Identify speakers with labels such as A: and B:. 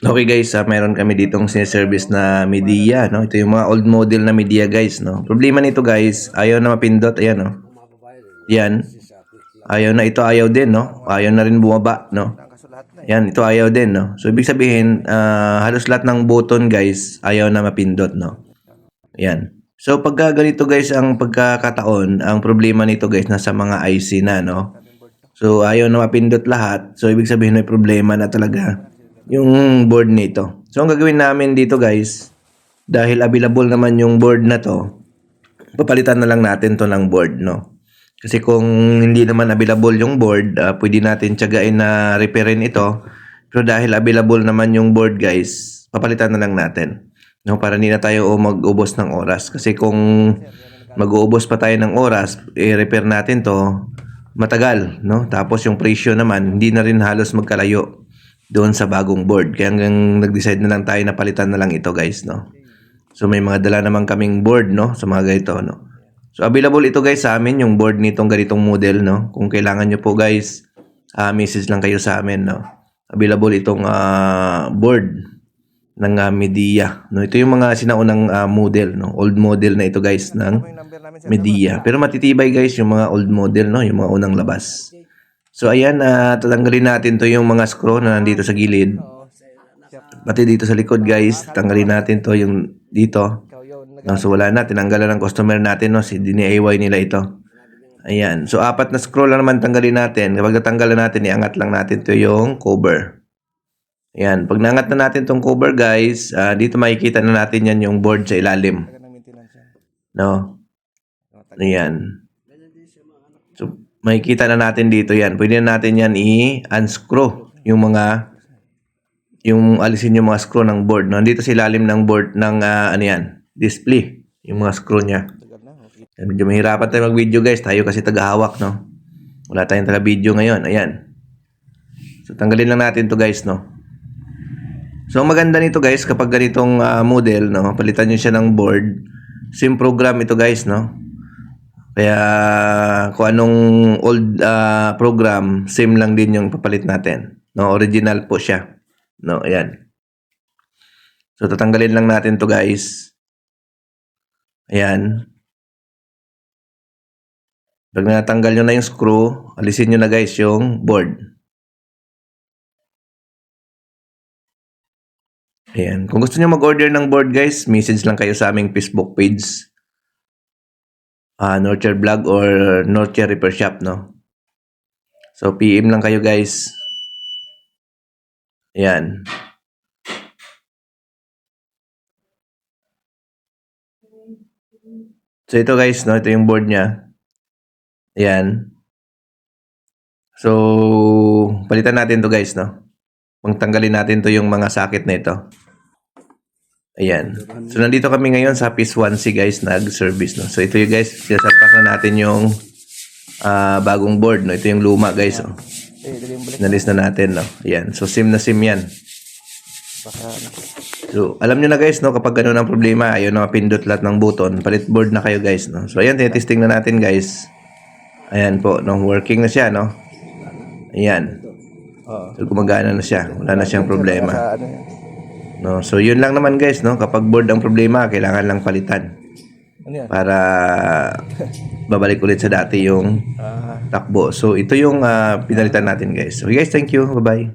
A: Okay guys, ah, meron kami ditong siniservice na media, no? Ito yung mga old model na media guys, no? Problema nito guys, ayaw na mapindot, ayan, no? Yan. Ayaw na, ito ayaw din, no? Ayaw na rin bumaba, no? Yan, ito ayaw din, no? So, ibig sabihin, ah, halos lahat ng button guys, ayaw na mapindot, no? Yan. So, pagka ganito guys, ang pagkakataon, ang problema nito guys, nasa mga IC na, no? So, ayaw na mapindot lahat. So, ibig sabihin may problema na talaga yung board nito. So, ang gagawin namin dito guys, dahil available naman yung board na to, papalitan na lang natin to ng board, no? Kasi kung hindi naman available yung board, ah, pwede natin tiyagain na repairin ito. Pero dahil available naman yung board guys, papalitan na lang natin. No, para hindi na tayo mag-ubos ng oras. Kasi kung mag-uubos pa tayo ng oras, i-repair natin to, matagal, no? Tapos yung presyo naman, hindi na rin halos magkalayo doon sa bagong board. Kaya hanggang nag-decide na lang tayo na palitan na lang ito, guys, no? So may mga dala naman kaming board, no? Sa mga ganito, no? So available ito, guys, sa amin, yung board nitong ganitong model, no? Kung kailangan nyo po, guys, ah message lang kayo sa amin, no? Available itong ah, board ng ah, media, no? Ito yung mga sinaunang ah, model, no? Old model na ito, guys, ng media. Pero matitibay, guys, yung mga old model, no? Yung mga unang labas. So ayan, uh, tatanggalin natin to yung mga screw na nandito sa gilid. Pati dito sa likod guys, tatanggalin natin to yung dito. No, so wala na, tinanggalan ng customer natin, no? si DIY nila ito. Ayan, so apat na screw lang naman tanggalin natin. Kapag natanggalan natin, iangat lang natin to yung cover. Ayan, pag nangat na natin tong cover guys, ah, dito makikita na natin yan yung board sa ilalim. No? Ayan. Makikita na natin dito yan. Pwede na natin yan i-unscrew yung mga yung alisin yung mga screw ng board. Nandito sa ilalim ng board ng ah, ano yan, display. Yung mga screw niya. Medyo mahirapan tayo mag-video guys. Tayo kasi tagahawak, no? Wala tayong taga-video ngayon. Ayan. So, tanggalin lang natin to guys, no? So, maganda nito guys, kapag ganitong ah, model, no? Palitan nyo siya ng board. Same program ito guys, no? Kaya kung anong old ah, program, same lang din yung papalit natin. No, original po siya. No, ayan. So tatanggalin lang natin 'to, guys. Ayan. Pag natanggal nyo na yung screw, alisin nyo na guys yung board. Ayan. Kung gusto nyo mag-order ng board guys, message lang kayo sa aming Facebook page uh, Nurture Vlog or Nurture Repair Shop, no? So, PM lang kayo, guys. Ayan. So, ito guys, no? Ito yung board niya. Ayan. So, palitan natin to guys, no? Pangtanggalin natin to yung mga sakit na ito. Ayan. So, nandito kami ngayon sa Piece 1C guys, nag-service, no? So, ito yung guys, sinasalpak na natin yung ah, bagong board, no? Ito yung luma guys, oh. Nalis na natin, no? Ayan. So, sim na sim yan. So, alam nyo na guys, no? Kapag ganun ang problema, ayaw na mapindot lahat ng button, palit board na kayo guys, no? So, ayan, tinitesting na natin guys. Ayan po, no? Working na siya, no? Ayan. So, gumagana na siya. Wala na siyang problema. No, so yun lang naman guys, no? Kapag board ang problema, kailangan lang palitan
B: Ano
A: para babalik ulit sa dati yung
B: Ah.
A: takbo. So ito yung ah, pinalitan natin guys. So guys, thank you. Bye-bye.